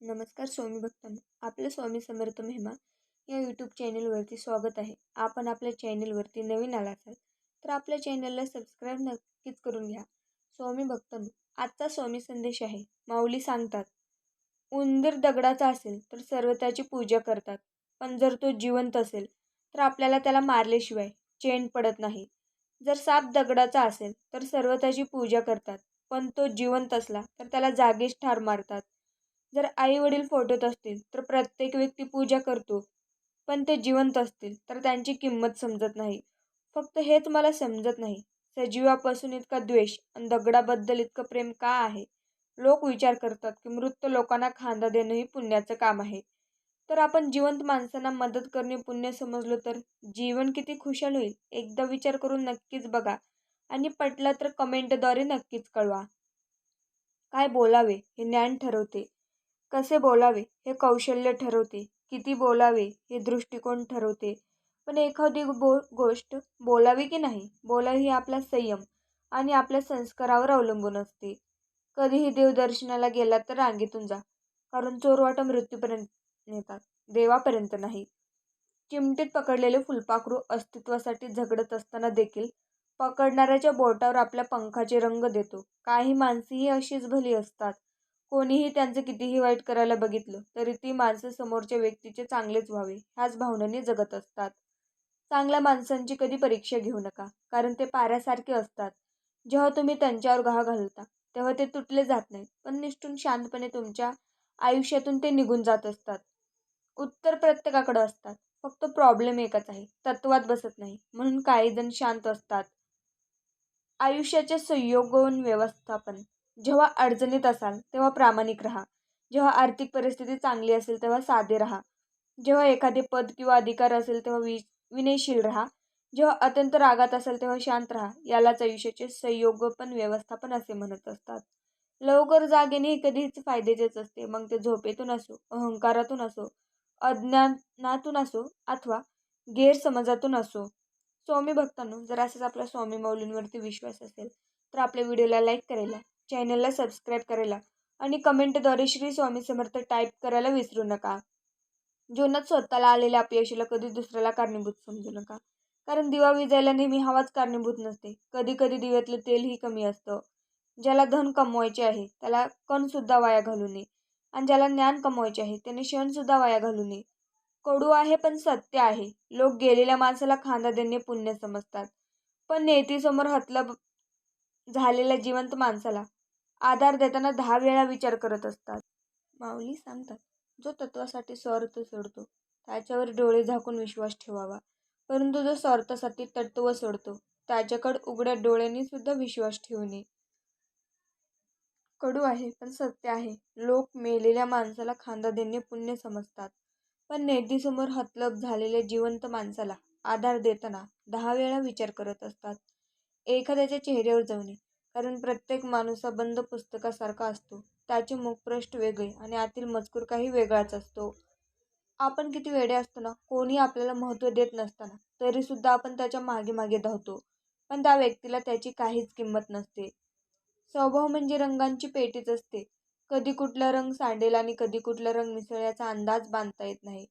नमस्कार स्वामी भक्तांनो. आपलं स्वामी समर्थ मेहमा या यूट्यूब चॅनलवरती स्वागत आहे. आपण आपल्या चॅनलवरती नवीन आला असाल तर आपल्या चॅनलला सबस्क्राईब नक्कीच करून घ्या. स्वामी भक्तांनो आजचा स्वामी संदेश आहे माऊली सांगतात उंदीर दगडाचा असेल तर सर्व त्याची पूजा करतात पण जर तो जिवंत असेल तर आपल्याला त्याला मारल्याशिवाय चेन पडत नाही. जर साप दगडाचा असेल तर सर्व त्याची पूजा करतात पण तो जिवंत असला तर त्याला जागीच ठार मारतात. जर आई वडील फोटोत असतील तर प्रत्येक व्यक्ती पूजा करतो पण ते जिवंत असतील तर त्यांची किंमत समजत नाही. फक्त हेच मला समजत नाही. सजीवापासून इतका द्वेष आणि दगडाबद्दल इतकं प्रेम का आहे? लोक विचार करतात की मृत लोकांना खांदा देणं ही पुण्याचं काम आहे. तर आपण जिवंत माणसांना मदत करणे पुण्य समजलो तर जीवन किती खुशाल होईल? एकदा विचार करून नक्कीच बघा आणि पटलं तर कमेंटद्वारे नक्कीच कळवा. काय बोलावे हे ज्ञान ठरवते. कसे बोलावे हे कौशल्य ठरवते. किती बोलावे हे दृष्टिकोन ठरवते. पण एखादी बो गोष्ट बोलावी की नाही? बोलावी ही आपला संयम आणि आपल्या संस्कारावर अवलंबून असते. कधीही देवदर्शनाला गेला तर रांगेतून जा. कारण चोरवाटा मृत्यूपर्यंत नेतात. देवापर्यंत नाही. चिमटीत पकडलेले फुलपाखरू अस्तित्वासाठी झगडत असताना देखील पकडणाऱ्याच्या बोटावर आपल्या पंखाचे रंग देतो. काही माणसेही अशीच भली असतात. कोणीही त्यांचं कितीही वाईट करायला बघितलं तरी ती माणसं समोरच्या व्यक्तीचे चांगलेच व्हावे ह्याच भावनेने जगत असतात. चांगल्या माणसांची कधी परीक्षा घेऊ नका कारण ते पाऱ्यासारखे असतात. जेव्हा तुम्ही त्यांच्यावर घा घालता तेव्हा ते तुटले जात नाहीत पण निष्ठून शांतपणे तुमच्या आयुष्यातून ते निघून जात असतात. उत्तर प्रत्येकाकडं असतात फक्त प्रॉब्लेम एकच आहे तत्वात बसत नाही म्हणून काही जण शांत असतात. आयुष्याचे संयोगन व्यवस्थापन. जेव्हा अडचणीत असाल तेव्हा प्रामाणिक राहा. जेव्हा आर्थिक परिस्थिती चांगली असेल तेव्हा साधे राहा. जेव्हा एखादे पद किंवा अधिकार असेल तेव्हा वि विनयशील राहा. जेव्हा अत्यंत रागात असेल तेव्हा शांत राहा. यालाच आयुष्याचे संयोग पण व्यवस्थापन असे म्हणत असतात. लवकर जागेने हे कधीच फायद्याचेच असते. मग ते झोपेतून असो अहंकारातून असो अज्ञानातून असो अथवा गैरसमजातून असो. स्वामी भक्तांनो जर असंच आपल्या स्वामी माऊलींवरती विश्वास असेल तर आपल्या व्हिडिओला लाईक करायला चॅनलला सबस्क्राईब करायला आणि कमेंटद्वारे श्री स्वामी समर्थ टाईप करायला विसरू नका. जीवनात स्वतःला आलेल्या अपयशाला कधी दुसऱ्याला कारणीभूत समजू नका. कारण दिवा विजायला नेहमी हवाच कारणीभूत नसते. कधी कधी दिव्यातलं तेलही कमी असतं. ज्याला धन कमवायचे आहे त्याला कणसुद्धा वाया घालू नये. आणि ज्याला ज्ञान कमवायचे आहे त्याने क्षणसुद्धा वाया घालू नये. कडू आहे पण सत्य आहे. लोक गेलेल्या माणसाला खांदा देणे पुण्य समजतात. पण नेतीसमोर हतलब झालेल्या जिवंत माणसाला आधार देताना दहा वेळा विचार करत असतात. माऊली सांगतात जो तत्वासाठी स्वार्थ सोडतो त्याच्यावर डोळे झाकून विश्वास ठेवावा. परंतु जो स्वार्थासाठी तत्व सोडतो त्याच्याकडे उघड्या डोळ्यांनी सुद्धा विश्वास ठेवू नये. कडू आहे पण सत्य आहे. लोक मेलेल्या माणसाला खांदा देणे पुण्य समजतात. पण नेतीसमोर हतलब झालेल्या जिवंत माणसाला आधार देताना दहा वेळा विचार करत असतात. एखाद्याच्या चेहऱ्यावर जाऊ नये. कारण प्रत्येक माणूस हा बंद पुस्तकासारखा असतो. त्याचे मुखपृष्ठ वेगळे आणि आतील मजकूर काही वेगळाच असतो. आपण किती वेडे असतो ना कोणी आपल्याला महत्त्व देत नसताना तरीसुद्धा आपण त्याच्यामागे मागे धावतो. पण त्या व्यक्तीला त्याची काहीच किंमत नसते. स्वभाव म्हणजे रंगांची पेटीच असते. कधी कुठला रंग सांडेल आणि कधी कुठला रंग मिसळ अंदाज बांधता येत नाही.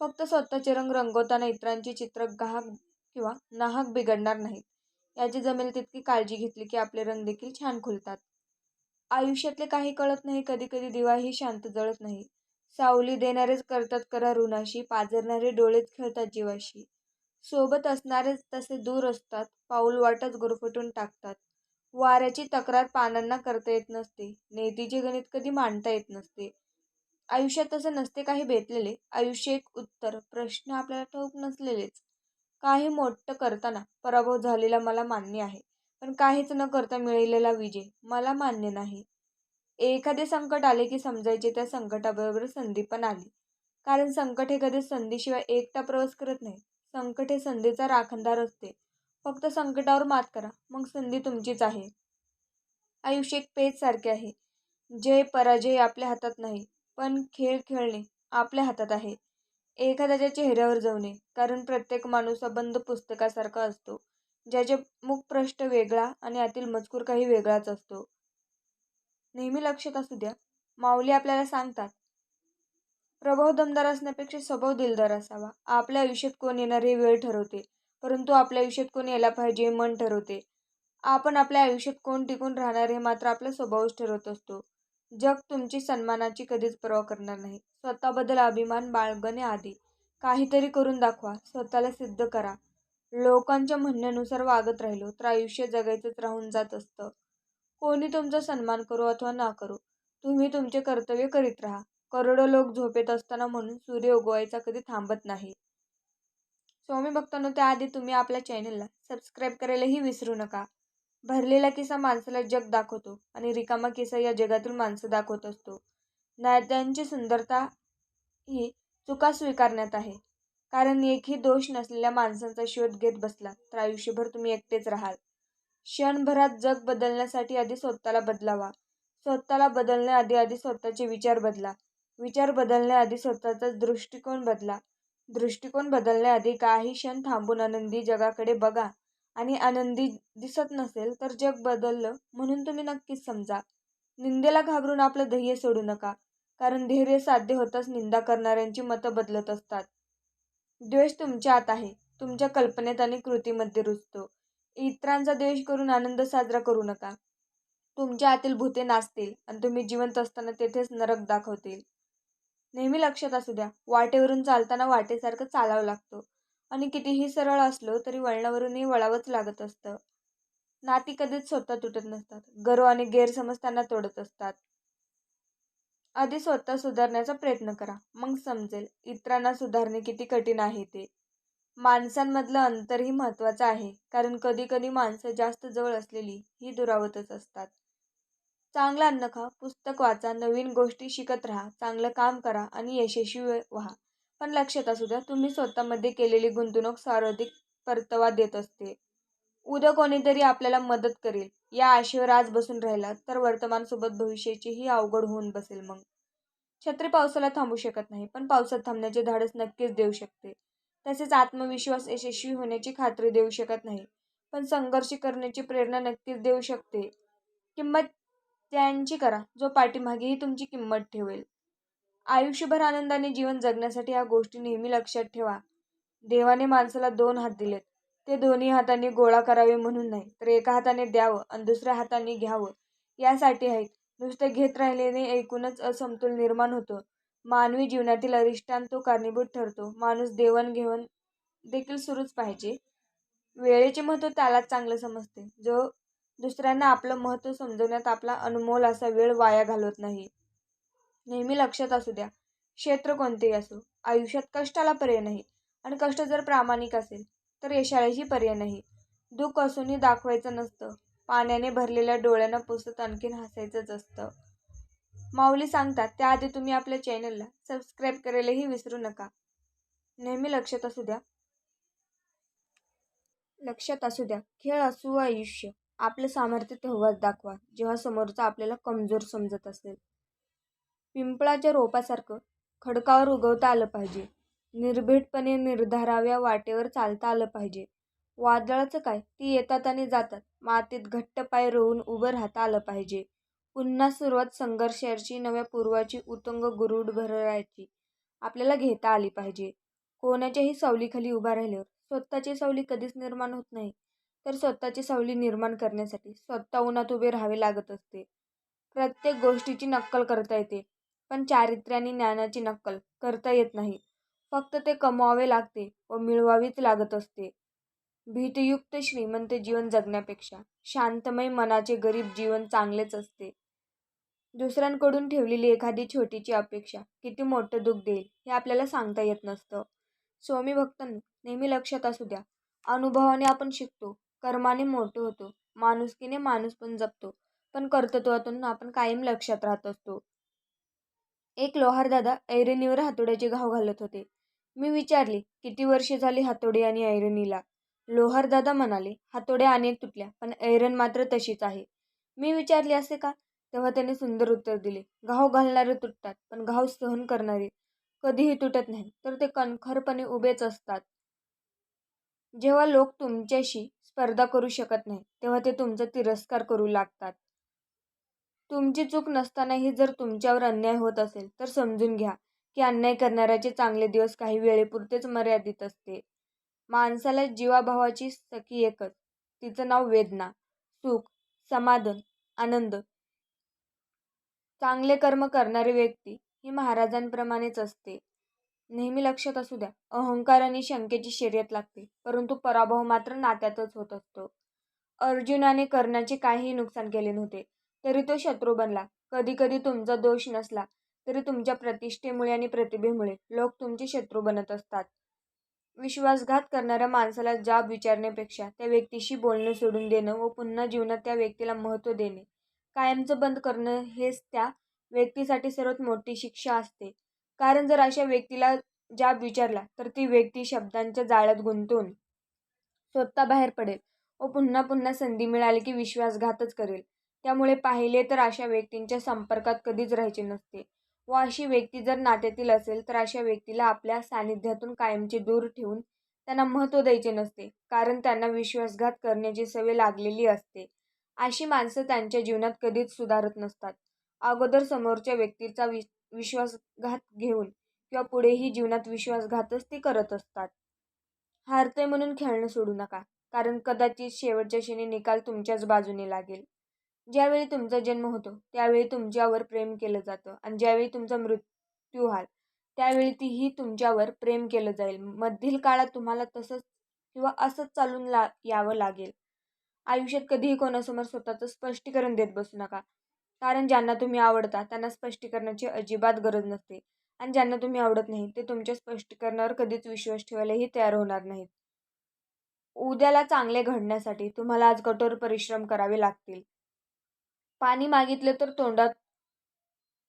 फक्त स्वतःचे रंग रंगवताना इतरांची चित्र घाक किंवा नाहक बिघडणार नाहीत. याची जमेल तितकी काळजी घेतली की आपले रंग देखील छान खुलतात. आयुष्यातले काही कळत नाही कधी कधी दिवाही शांत जळत नाही. सावली देणारेच करतात करा ऋणाशी पाजरणारे डोळेच खेळतात जीवाशी. सोबत असणारेच तसे दूर असतात पाऊल वाटच गुरफटून टाकतात. वाऱ्याची तक्रार पानांना करता येत नसते नेतीचे गणित कधी मांडता येत नसते. आयुष्यात तसं नसते काही भेटलेले आयुष्य एक उत्तर प्रश्न आपल्याला ठाऊक नसलेलेच. काही मोठं करताना पराभव झालेला मला मान्य आहे. पण काहीच न करता मिळालेला विजय मला मान्य नाही. एखादे संकट आले की समजायचे त्या संकटाबरोबर संधी पण आली. कारण संकट हे कधी संधीशिवाय एकटा प्रवास करत नाही. संकट हे संधीचा राखणदार असते. फक्त संकटावर मात करा मग संधी तुमचीच आहे. आयुष्य एक पेज सारखे आहे. जय पराजय आपल्या हातात नाही पण खेळ खेळणे आपल्या हातात आहे. एखाद्याच्या चेहऱ्यावर जाऊ नये. कारण प्रत्येक माणूस हा बंद पुस्तकासारखा असतो. ज्याचे मुखपृष्ट वेगळा आणि आतील मजकूर काही वेगळाच असतो. नेहमी लक्षात असू द्या. माऊली आपल्याला सांगतात प्रभाव दमदार असण्यापेक्षा स्वभाव दिलदार असावा. आपल्या आयुष्यात कोण येणार हे वेळ ठरवते. परंतु आपल्या आयुष्यात कोण यायला पाहिजे मन ठरवते. आपण आपल्या आयुष्यात कोण टिकून राहणार हे मात्र आपला स्वभावच ठरवत असतो. जग तुमची सन्मानाची कधीच पर्वा करणार नाही. स्वतःबद्दल अभिमान बाळगणे आधी. काहीतरी करून दाखवा. स्वतःला सिद्ध करा. लोकांच्या म्हणण्यानुसार वागत राहिलो तर आयुष्य जगायचंच राहून जात असतं. कोणी तुमचा सन्मान करू अथवा ना करू तुम्ही तुमचे कर्तव्य करीत राहा. करोडो लोक झोपेत असताना म्हणून सूर्य उगवायचा कधी थांबत नाही. स्वामी भक्तांनो त्याआधी तुम्ही आपल्या चॅनलला सबस्क्राईब करायलाही विसरू नका. भरलेला किस्सा माणसाला जग दाखवतो आणि रिकामा किस्सा या जगातील माणसं दाखवत असतो. नात्यांची सुंदरता ही चुका स्वीकारण्यात आहे. कारण एकही दोष नसलेल्या माणसांचा शोध घेत बसला तर आयुष्यभर तुम्ही एकटेच राहाल. क्षणभरात जग बदलण्यासाठी आधी स्वतःला बदलावा. स्वतःला बदलण्याआधी आधी स्वतःचे विचार बदला. विचार बदलण्याआधी स्वतःचा दृष्टिकोन बदला. दृष्टिकोन बदलण्याआधी काही क्षण थांबून आनंदी जगाकडे बघा. आणि आनंदी दिसत नसेल तर जग बदललं म्हणून तुम्ही नक्कीच समजा. निंदेला घाबरून आपलं ध्येय सोडू नका कारण धैर्य साध्य होताच निंदा करणाऱ्यांची मतं बदलत असतात. द्वेष तुमच्या आत आहे तुमच्या कल्पनेत आणि कृतीमध्ये रुजतो. इतरांचा द्वेष करून आनंद साजरा करू नका. तुमच्या आतील भूते नाचतील आणि तुम्ही जिवंत असताना तेथेच नरक दाखवतील. नेहमी लक्षात असू द्या वाटेवरून चालताना वाटेसारखं चालावं लागतं. आणि कितीही सरळ असलो तरी वळणावरूनही वळावंच लागत असतं. नाती कधीच स्वतः तुटत नसतात. गर्व आणि गैरसमज त्यांना तोडत असतात. आधी स्वतः सुधारण्याचा प्रयत्न करा. मग समजेल इतरांना सुधारणे किती कठीण आहे ते. माणसांमधलं अंतरही महत्त्वाचं आहे. कारण कधी कधी माणसं जास्त जवळ असलेली ही दुरावतच असतात. चांगलं अन्न खा पुस्तक वाचा नवीन गोष्टी शिकत राहा चांगलं काम करा आणि यशस्वी व्हा. पण लक्षात असू द्या तुम्ही स्वतःमध्ये केलेली गुंतवणूक सर्वाधिक परतावा देत असते. उद्या कोणीतरी आपल्याला मदत करेल या आशेवर आज बसून राहिला तर वर्तमानसोबत भविष्याचीही अवघड होऊन बसेल मग. छत्री पावसाला थांबू शकत नाही पण पावसात थांबण्याचे धाडस नक्कीच देऊ शकते. तसेच आत्मविश्वास यशस्वी होण्याची खात्री देऊ शकत नाही पण संघर्ष करण्याची प्रेरणा नक्कीच देऊ शकते. किंमत त्यांची करा जो पाठीमागेही तुमची किंमत ठेवेल. आयुष्यभर आनंदाने जीवन जगण्यासाठी या गोष्टी नेहमी लक्षात ठेवा. देवाने माणसाला दोन हात दिलेत. ते दोन्ही हातांनी गोळा करावे म्हणून नाही तर एका हाताने द्यावं आणि दुसऱ्या हाताने घ्यावं. यासाठी आहेत. नुसतं घेत राहिल्याने एकूणच असमतोल निर्माण होतो. मानवी जीवनातील अरिष्टांत तो कारणीभूत ठरतो. माणूस देवाणघेवण देखील सुरूच पाहिजे. वेळेचे महत्त्व त्यालाच चांगलं समजते. जो दुसऱ्यांना आपलं महत्त्व समजवण्यात आपला अनमोल असा वेळ वाया घालवत नाही. नेहमी लक्षात असू द्या. क्षेत्र कोणतेही असो आयुष्यात कष्टाला पर्याय नाही आणि कष्ट जर प्रामाणिक असेल तर यशालाही पर्याय नाही. दुःख असूनही दाखवायचं नसतं. पाण्याने भरलेल्या डोळ्यांना पुसत आणखीन हसायचंच असतं. माऊली सांगतात त्याआधी तुम्ही आपल्या चॅनलला सबस्क्राईब करायलाही विसरू नका. नेहमी लक्षात असू द्या. लक्षात असू द्या. खेळ असू व आयुष्य आपलं सामर्थ्य तेव्हाच दाखवा जेव्हा समोरचा आपल्याला कमजोर समजत असेल. पिंपळाच्या रोपासारखं खडकावर उगवता आलं पाहिजे. निर्भीडपणे निर्धाराव्या वाटेवर चालता आलं पाहिजे. वादळाचं काय? ती येतात आणि जातात. मातीत घट्ट पाय रोवून उभं राहता आलं पाहिजे. पुन्हा सुरुवात संघर्षाची नव्या पूर्वाची उतंग गुरुड भरायची आपल्याला घेता आली पाहिजे. कोणाच्याही सावलीखाली उभा राहिल्यावर स्वतःची सावली कधीच निर्माण होत नाही. तर स्वतःची सावली निर्माण करण्यासाठी स्वतः उन्हात उभे राहावे लागत असते. प्रत्येक गोष्टीची नक्कल करता येते. पण चारित्र्य आणि ज्ञानाची नक्कल करता येत नाही. फक्त ते कमवावे लागते व मिळवावीच लागत असते. भीतयुक्त श्रीमंत जीवन जगण्यापेक्षा शांतमय मनाचे गरीब जीवन चांगलेच असते. दुसऱ्यांकडून ठेवलेली एखादी छोटीची अपेक्षा किती मोठं दुःख देईल हे आपल्याला सांगता येत नसतं. स्वामी भक्तांनो नेहमी लक्षात असू द्या अनुभवाने आपण शिकतो कर्माने मोठं होतो माणुसकीने माणूस पण जपतो पण कर्तृत्वातून आपण कायम लक्षात राहत असतो. एक लोहारदादा ऐरणीवर हातोड्याचे घाव घालत होते. मी विचारले किती वर्षे झाली हातोडी आणि ऐरणीला? लोहारदादा म्हणाले हातोड्या अनेक तुटल्या पण ऐरण मात्र तशीच आहे. मी विचारले असे का? तेव्हा त्याने सुंदर उत्तर दिले घाव घालणारे तुटतात पण घाव सहन करणारे कधीही तुटत नाही तर ते कणखरपणे उभेच असतात. जेव्हा लोक तुमच्याशी स्पर्धा करू शकत नाही तेव्हा ते तुमचा तिरस्कार करू लागतात. तुमची चूक नसतानाही जर तुमच्यावर अन्याय होत असेल तर समजून घ्या की अन्याय करणाऱ्याचे चांगले दिवस काही वेळेपुरतेच मर्यादित असते. माणसाला जीवाभावाची सखी एकच. तिचं नाव वेदना. सुख समाधान आनंद. चांगले कर्म करणारी व्यक्ती ही महाराजांप्रमाणेच असते. नेहमी लक्षात असू द्या अहंकार आणि शंकेची शर्यत लागते परंतु पराभव मात्र नात्यातच होत असतो. अर्जुनाने कर्णाचे काहीही नुकसान केले नव्हते तरी तो शत्रू बनला. कधी कधी तुमचा दोष नसला तरी तुमच्या प्रतिष्ठेमुळे आणि प्रतिभेमुळे लोक तुमचे शत्रू बनत असतात. विश्वासघात करणाऱ्या माणसाला जाब विचारण्यापेक्षा त्या व्यक्तीशी बोलणं सोडून देणं व पुन्हा जीवनात त्या व्यक्तीला महत्त्व देणे. कायमचं बंद करणं हेच त्या व्यक्तीसाठी सर्वात मोठी शिक्षा असते. कारण जर अशा व्यक्तीला जाब विचारला तर ती व्यक्ती शब्दांच्या जाळ्यात गुंतून स्वतः बाहेर पडेल व पुन्हा पुन्हा संधी मिळाली की विश्वासघातच करेल. त्यामुळे पाहिले तर अशा व्यक्तींच्या संपर्कात कधीच राहायचे नसते. व अशी व्यक्ती जर नात्यातील असेल तर अशा व्यक्तीला आपल्या सानिध्यातून कायमचे दूर ठेवून त्यांना महत्त्व द्यायचे नसते कारण त्यांना विश्वासघात करण्याची सवय लागलेली असते. अशी माणसं त्यांच्या जीवनात कधीच सुधारत नसतात. अगोदर समोरच्या व्यक्तीचा वि विश्वासघात घेऊन किंवा पुढेही जीवनात विश्वासघातच ते करत असतात. हारते म्हणून खेळणं सोडू नका कारण कदाचित शेवटच्या क्षणी निकाल तुमच्याच बाजूने लागेल. ज्यावेळी तुमचा जन्म होतो त्यावेळी तुमच्यावर प्रेम केलं जातं आणि ज्यावेळी तुमचा मृत्यू व्हाल त्यावेळी तीही तुमच्यावर प्रेम केलं जाईल. मधील काळात तुम्हाला तसंच किंवा असंच चालून ला यावं लागेल. आयुष्यात कधीही कोणासमोर स्वतःचं स्पष्टीकरण देत बसू नका. कारण ज्यांना तुम्ही आवडता त्यांना स्पष्टीकरणाची अजिबात गरज नसते. आणि ज्यांना तुम्ही आवडत नाही ते तुमच्या स्पष्टीकरणावर कधीच विश्वास ठेवायलाही तयार होणार नाहीत. उद्याला चांगले घडण्यासाठी तुम्हाला आज कठोर परिश्रम करावे लागतील. पाणी मागितलं तर तोंडात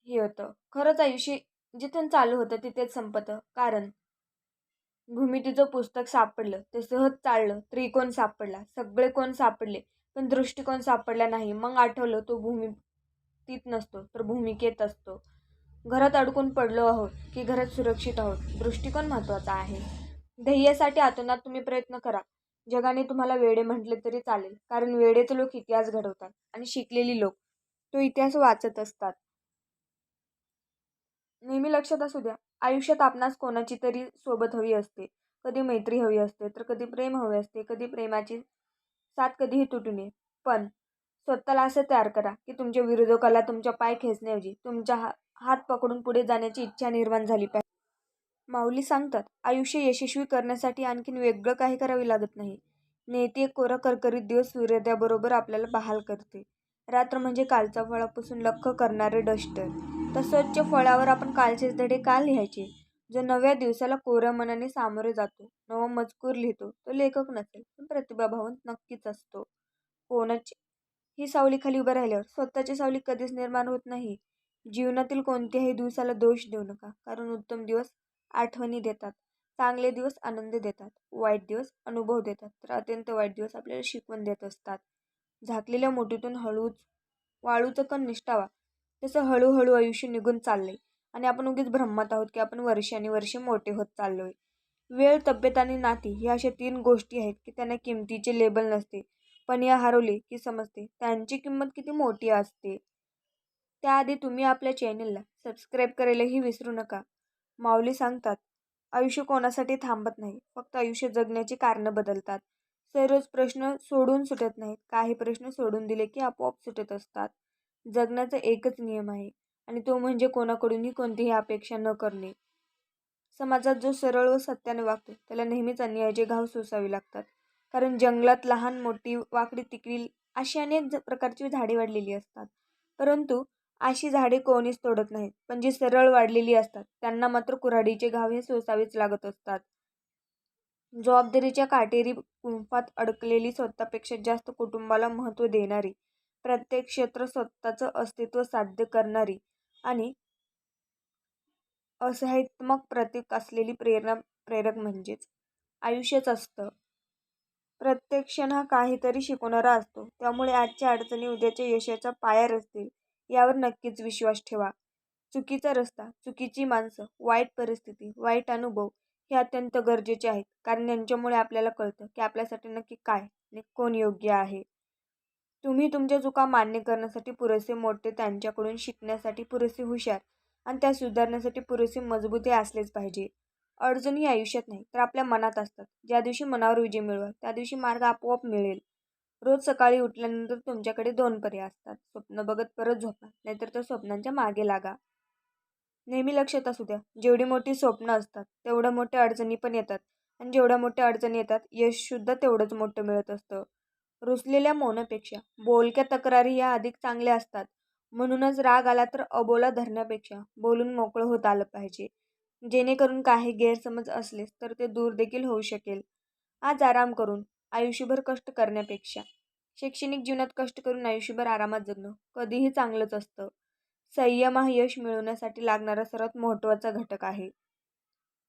हे होतं. खरंच आयुष्य जिथून चालू होतं तिथेच संपतं. कारण भूमितीचं पुस्तक सापडलं ते सहज चाललं. त्रिकोण सापडला. सगळे कोण सापडले पण दृष्टिकोन सापडला नाही. मग आठवलं तो भूमितीत नसतो तर भूमिकेत असतो. घरात अडकून पडलो आहोत की घरात सुरक्षित आहोत? दृष्टिकोन महत्त्वाचा आहे. ध्येयासाठी आतोनात तुम्ही प्रयत्न करा. जगाने तुम्हाला वेडे म्हटले तरी चालेल. कारण वेडेचे लोक इतिहास घडवतात आणि शिकलेली लोक तो इतिहास वाचत असतात. नेहमी लक्षात असू द्या आयुष्यात आपणास कोणाची तरी सोबत हवी असते. कधी मैत्री हवी असते तर कधी प्रेम हवे असते कधी प्रेमाची साथ कधीही तुटू नये. पण स्वतःला असं तयार करा की तुमच्या विरोधकाला तुमच्या पाय खेचण्याऐवजी तुमच्या हा हात पकडून पुढे जाण्याची इच्छा निर्माण झाली पाहिजे. माऊली सांगतात आयुष्य यशस्वी करण्यासाठी आणखीन वेगळं काही करावे लागत नाही. नेते कोरा करकरीत दिवस सूर्योदयाबरोबर आपल्याला बहाल करते. रात्र म्हणजे कालचा फळापासून लख्ख करणारे डस्टर. तर स्वच्छ फळावर आपण कालचेच धडे का लिहायचे? जो नव्या दिवसाला कोऱ्या मनाने सामोरे जातो नवा मजकूर लिहितो तो लेखक नसेल पण प्रतिभाभावंत नक्कीच असतो. कोणाची? ही सावली खाली उभं राहिल्यावर स्वतःची सावली कधीच निर्माण होत नाही. जीवनातील कोणत्याही दिवसाला दोष देऊ नका कारण उत्तम दिवस आठवणी देतात चांगले दिवस आनंद देतात वाईट दिवस अनुभव देतात तर अत्यंत वाईट दिवस आपल्याला शिकवण देत असतात. झाकलेल्या मोठीतून हळूच वाळूचं कण निष्ठावा. तसं हळूहळू आयुष्य निघून चाललंय आणि आपण उगीच भ्रमात आहोत की आपण वर्षानुवर्षे वर्षे मोठे होत चाललोय. वेळ तब्येत आणि नाती ह्या अशा तीन गोष्टी आहेत की त्यांना किमतीचे लेबल नसते. पण या हरवले की समजते त्यांची किंमत किती मोठी असते. त्याआधी तुम्ही आपल्या चॅनलला सबस्क्राईब करायलाही विसरू नका. माऊली सांगतात आयुष्य कोणासाठी थांबत नाही फक्त आयुष्य जगण्याची कारणं बदलतात. सर्वच प्रश्न सोडून सुटत नाहीत. काही प्रश्न सोडून दिले की आपोआप सुटत असतात. जगण्याचा एकच नियम आहे आणि तो म्हणजे कोणाकडूनही कोणतीही अपेक्षा न करणे. समाजात जो सरळ व सत्याने वागतो त्याला नेहमीच अन्यायाचे घाव सोसावे लागतात. कारण जंगलात लहान मोठी वाकडी तिकडी अशी अनेक प्रकारची झाडे वाढलेली असतात. परंतु अशी झाडे कोणीच तोडत नाहीत. पण जी सरळ वाढलेली असतात त्यांना मात्र कुऱ्हाडीचे घाव हे सोसावेच लागत असतात. जबाबदारीच्या काटेरी गुंफात अडकलेली स्वतःपेक्षा जास्त कुटुंबाला महत्त्व देणारी प्रत्येक क्षेत्र स्वतःचं अस्तित्व साध्य करणारी आणि असह्यात्मक प्रतीक असलेली प्रेरणा प्रेरक म्हणजेच आयुष्यच असतं. प्रत्येक क्षण हा काहीतरी शिकवणारा असतो. त्यामुळे आजच्या अडचणी उद्याच्या यशाचा पाया रचतील यावर नक्कीच विश्वास ठेवा. चुकीचा रस्ता चुकीची माणसं वाईट परिस्थिती वाईट अनुभव हे अत्यंत गरजेचे आहेत. कारण यांच्यामुळे आपल्याला कळतं की आपल्यासाठी नक्की काय आणि कोण योग्य आहे. तुम्ही तुमच्या चुका मान्य करण्यासाठी पुरेसे मोठे त्यांच्याकडून शिकण्यासाठी पुरेसे हुशार आणि त्या सुधारण्यासाठी पुरेसे मजबूती असलेच पाहिजे. अडचणी आयुष्यात नाही तर आपल्या मनात असतात. ज्या दिवशी मनावर विजय मिळवा त्या दिवशी मार्ग आपोआप मिळेल. रोज सकाळी उठल्यानंतर तुमच्याकडे दोन पर्याय असतात. स्वप्न बघत परत झोपा नाहीतर त्या स्वप्नांच्या मागे लागा. नेहमी लक्षात असू द्या जेवढी मोठी स्वप्न असतात तेवढ्या मोठ्या अडचणी पण येतात. आणि जेवढ्या मोठ्या अडचणी येतात यशसुद्धा तेवढंच मोठं मिळत असतं. रुसलेल्या मौनापेक्षा बोलक्या तक्रारी या अधिक चांगल्या असतात. म्हणूनच राग आला तर अबोला धरण्यापेक्षा बोलून मोकळं होत आलं पाहिजे. जेणेकरून काही गैरसमज असलेस तर ते दूर देखील होऊ शकेल. आज आराम करून आयुष्यभर कष्ट करण्यापेक्षा शैक्षणिक जीवनात कष्ट करून आयुष्यभर आरामात जगणं कधीही चांगलंच असतं. संयम हा यश मिळवण्यासाठी लागणारा सर्वात महत्त्वाचा घटक आहे.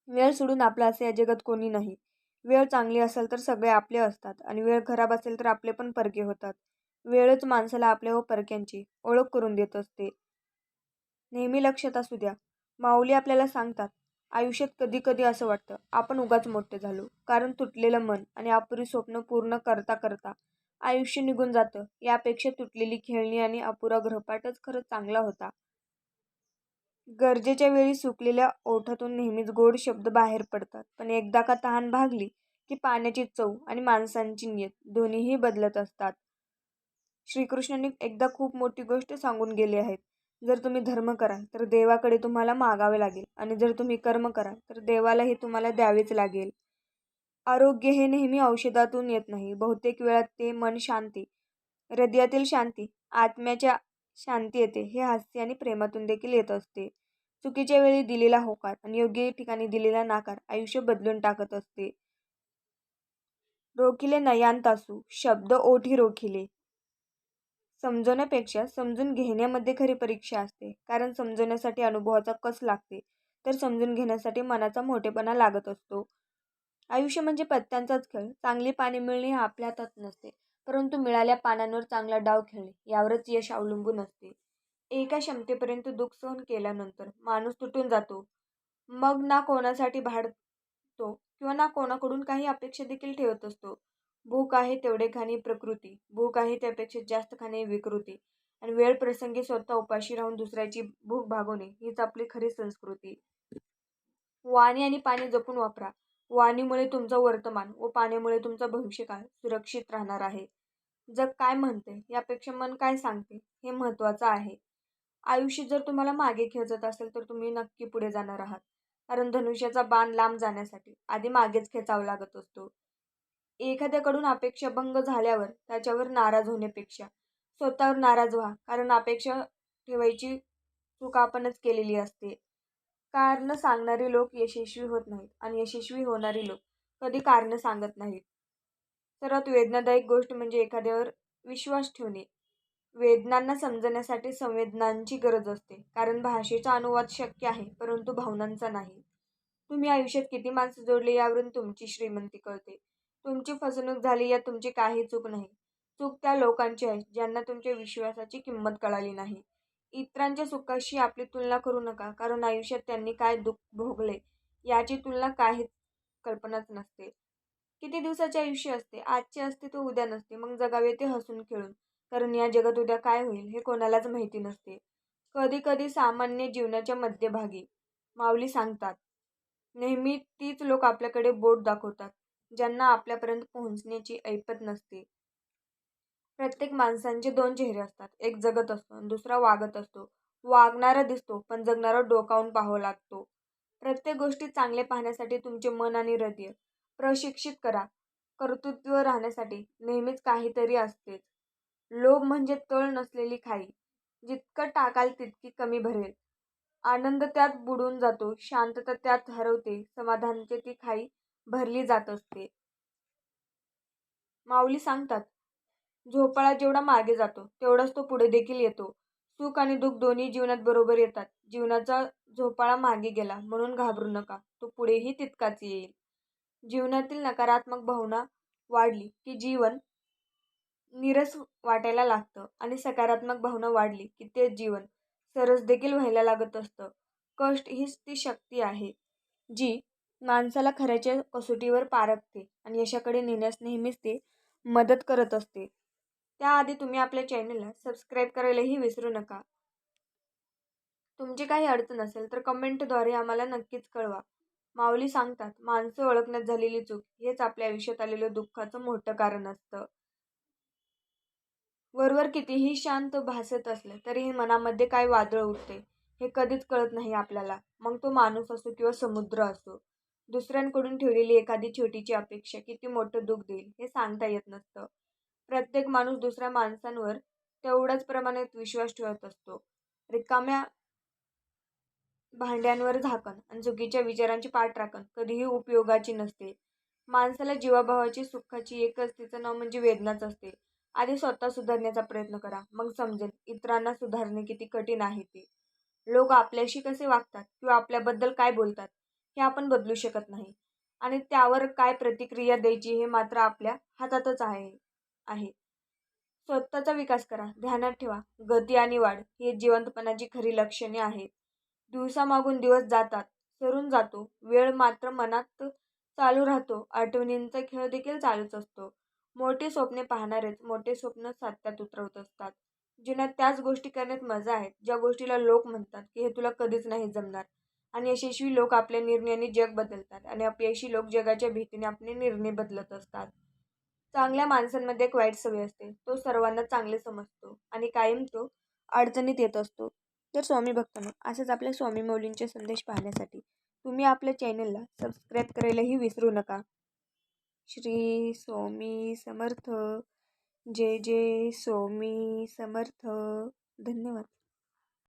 वेळ सोडून आपला असे या जगात कोणी नाही. वेळ चांगली असेल तर सगळे आपले असतात आणि वेळ खराब असेल तर आपले पण परके होतात. वेळच माणसाला आपल्या व परक्यांची ओळख करून देत असते. नेहमी लक्षात असू द्या माऊली आपल्याला सांगतात आयुष्यात कधी कधी असं वाटतं आपण उगाच मोठे झालो कारण तुटलेलं मन आणि अपुरी स्वप्न पूर्ण करता करता आयुष्य निघून जातं. यापेक्षा तुटलेली खेळणी आणि अपुरा गृहपाठच खरंच चांगला होता. गरजेच्या वेळी सुकलेल्या ओठातून नेहमीच गोड शब्द बाहेर पडतात. पण एकदा का तहान भागली की पाण्याची चव आणि माणसांची नियत दोन्हीही बदलत असतात. श्रीकृष्णाने एकदा खूप मोठी गोष्ट सांगून गेली आहेत. जर तुम्ही धर्म कराल तर देवाकडे तुम्हाला मागावे लागेल आणि जर तुम्ही कर्म कराल तर देवालाही तुम्हाला द्यावेच लागेल. आरोग्य हे नेहमी औषधातून येत नाही. बहुतेक वेळा ते मन शांती हृदयातील शांती आत्म्याच्या शांती येते. हे हास्य आणि प्रेमातून देखील येत असते. चुकीच्या वेळी दिलेला होकार आणि योग्य ठिकाणी दिलेला नाकार आयुष्य बदलून टाकत असते. रोखिले नयांतासू शब्द ओठी रोखिले. समजवण्यापेक्षा समजून घेण्यामध्ये खरी परीक्षा असते. कारण समजवण्यासाठी अनुभवाचा कस लागते? तर समजून घेण्यासाठी मनाचा मोठेपणा लागत असतो. आयुष्य म्हणजे पत्त्यांचाच खेळ. चांगली पाने मिळणे हा आपल्या हातात नसते. परंतु मिळाल्या पानांवर चांगला डाव खेळणे यावरच यश अवलंबून असते. एका क्षमतेपर्यंत दुःख सहन केल्यानंतर माणूस तुटून जातो. मग ना कोणासाठी भाडतो किंवा ना कोणाकडून काही अपेक्षा देखील ठेवत असतो. भूक आहे तेवढे खाणे प्रकृती. भूक आहे त्यापेक्षा जास्त खाणे विकृती. आणि वेळ प्रसंगी स्वतः उपाशी राहून दुसऱ्याची भूक भागवणे हीच आपली खरी संस्कृती. वाणी आणि पाणी जपून वापरा. वाणीमुळे तुमचं वर्तमान व पाण्यामुळे तुमचा भविष्यकाळ सुरक्षित राहणार आहे. जग काय म्हणते यापेक्षा मन काय सांगते हे महत्त्वाचं आहे. आयुष्य जर तुम्हाला मागे खेचत असेल तर तुम्ही नक्की पुढे जाणार आहात. कारण धनुष्याचा बाण लांब जाण्यासाठी आधी मागेच खेचावा लागत असतो. एखाद्याकडून अपेक्षा भंग झाल्यावर त्याच्यावर नाराज होण्यापेक्षा स्वतःवर नाराज व्हा कारण अपेक्षा ठेवायची चूक आपणच केलेली असते. कारण सांगणारे लोक यशस्वी होत नाहीत आणि यशस्वी होणारी लोक कधी कारण सांगत नाहीत. सर्वात वेदनादायक गोष्ट म्हणजे एखाद्यावर विश्वास ठेवणे. वेदनांना समजण्यासाठी संवेदनांची गरज असते कारण भाषेचा अनुवाद शक्य आहे परंतु भावनांचा नाही. तुम्ही आयुष्यात किती माणसं जोडले यावरून तुमची श्रीमंती कळते. तुमची फसवणूक झाली या तुमची काही चूक नाही. चूक त्या लोकांची आहे ज्यांना तुमच्या विश्वासाची किंमत कळाली नाही. इतरांच्या सुखाशी आपली तुलना करू नका कारण आयुष्यात त्यांनी काय दुःख भोगले याची तुलना काहीच कल्पनाच नसते. किती दिवसाचे आयुष्य असते? आजचे असते तो उद्या नसते. मग जगावे ते हसून खेळून. कारण या जगात उद्या काय होईल हे कोणालाच माहिती नसते. कधी कधी सामान्य जीवनाच्या मध्यभागी माऊली सांगतात. नेहमी तीच लोक आपल्याकडे बोट दाखवतात ज्यांना आपल्यापर्यंत पोहोचण्याची ऐपत नसते. प्रत्येक माणसांचे दोन चेहरे असतात. एक जगत असतो आणि दुसरा वागत असतो. वागणारा दिसतो पण जगणारा डोकावून पाहावा लागतो. प्रत्येक गोष्टी चांगले पाहण्यासाठी तुमचे मन आणि हृदय प्रशिक्षित करा. कर्तृत्व राहण्यासाठी नेहमीच काहीतरी असतेच. लोभ म्हणजे तळ नसलेली खाई. जितकं टाकाल तितकी कमी भरेल. आनंद त्यात बुडून जातो शांतता त्यात हरवते समाधानाची ती खाई भरली जात असते. माऊली सांगतात झोपाळा जेवढा मागे जातो तेवढाच तो पुढे देखील येतो. सुख आणि दुःख दोन्ही जीवनात बरोबर येतात. जीवनाचा झोपाळा मागे गेला म्हणून घाबरू नका. तो पुढेही तितकाच येईल. जीवनातील नकारात्मक भावना वाढली की जीवन निरस वाटायला लागतं आणि सकारात्मक भावना वाढली की ते जीवन सरस देखील व्हायला लागत असतं. कष्ट हीच ती शक्ती आहे जी माणसाला खऱ्याच्या कसोटीवर पारखते आणि यशाकडे नेण्यास नेहमीच ते मदत करत असते. त्याआधी तुम्ही आपल्या चॅनलला सबस्क्राईब करायलाही विसरू नका. तुमची काही अडचण असेल तर कमेंटद्वारे आम्हाला नक्कीच कळवा. माऊली सांगतात माणसं ओळखण्यात झालेली चूक हेच आपल्या आयुष्यात आलेलं दुःखाचं मोठं कारण असतं. वरवर कितीही शांत भासत असलं तरीही मनामध्ये काय वादळ उठते हे कधीच कळत नाही आपल्याला. मग तो माणूस असो किंवा समुद्र असो दुसऱ्यांकडून ठेवलेली एखादी छोटीची अपेक्षा किती मोठं दुःख देईल हे सांगता येत नसतं. प्रत्येक माणूस दुसऱ्या माणसांवर तेवढ्याच प्रमाणात विश्वास ठेवत असतो. रिकाम्या भांड्यांवर झाकण आणि चुकीच्या विचारांची पाठराखण कधीही उपयोगाची नसते. माणसाला जीवाभावाची सुखाची एकच तिचं नाव म्हणजे वेदनाच असते. आधी स्वतः सुधारण्याचा प्रयत्न करा मग समजेल इतरांना सुधारणे किती कठीण आहे ते. लोक आपल्याशी कसे वागतात किंवा आपल्याबद्दल काय बोलतात हे आपण बदलू शकत नाही आणि त्यावर काय प्रतिक्रिया द्यायची हे मात्र आपल्या हातातच आहे. आहे. स्वतःचा विकास करा. ध्यानात ठेवा. गती आणि वाढ ही जिवंतपणाची खरी लक्षणे आहेत. दिवसामागून दिवस जातात. सरून जातो. वेळ मात्र मनात चालू राहतो. आठवणींचा खेळ देखील चालूच असतो. मोठी स्वप्ने पाहणारेच मोठे स्वप्न सात्यात उतरवत असतात. जीवनात त्याच गोष्टी करण्यात मजा आहेत ज्या गोष्टीला लोक म्हणतात की हे तुला कधीच नाही जमणार. आणि यशस्वी लोक आपल्या निर्णयाने जग बदलतात आणि अपयशी लोक जगाच्या भीतीने आपले निर्णय बदलत असतात. चांगल्या माणसांमध्ये एक वाईट सवय असते. तो सर्वांना चांगले समजतो आणि कायम तो अडचणीत येत असतो. तर स्वामी भक्तांनो असंच आपल्या स्वामी मौलींचे संदेश पाहण्यासाठी तुम्ही आपल्या चॅनलला सबस्क्राईब करायलाही विसरू नका. श्री स्वामी समर्थ. जय जय स्वामी समर्थ. धन्यवाद.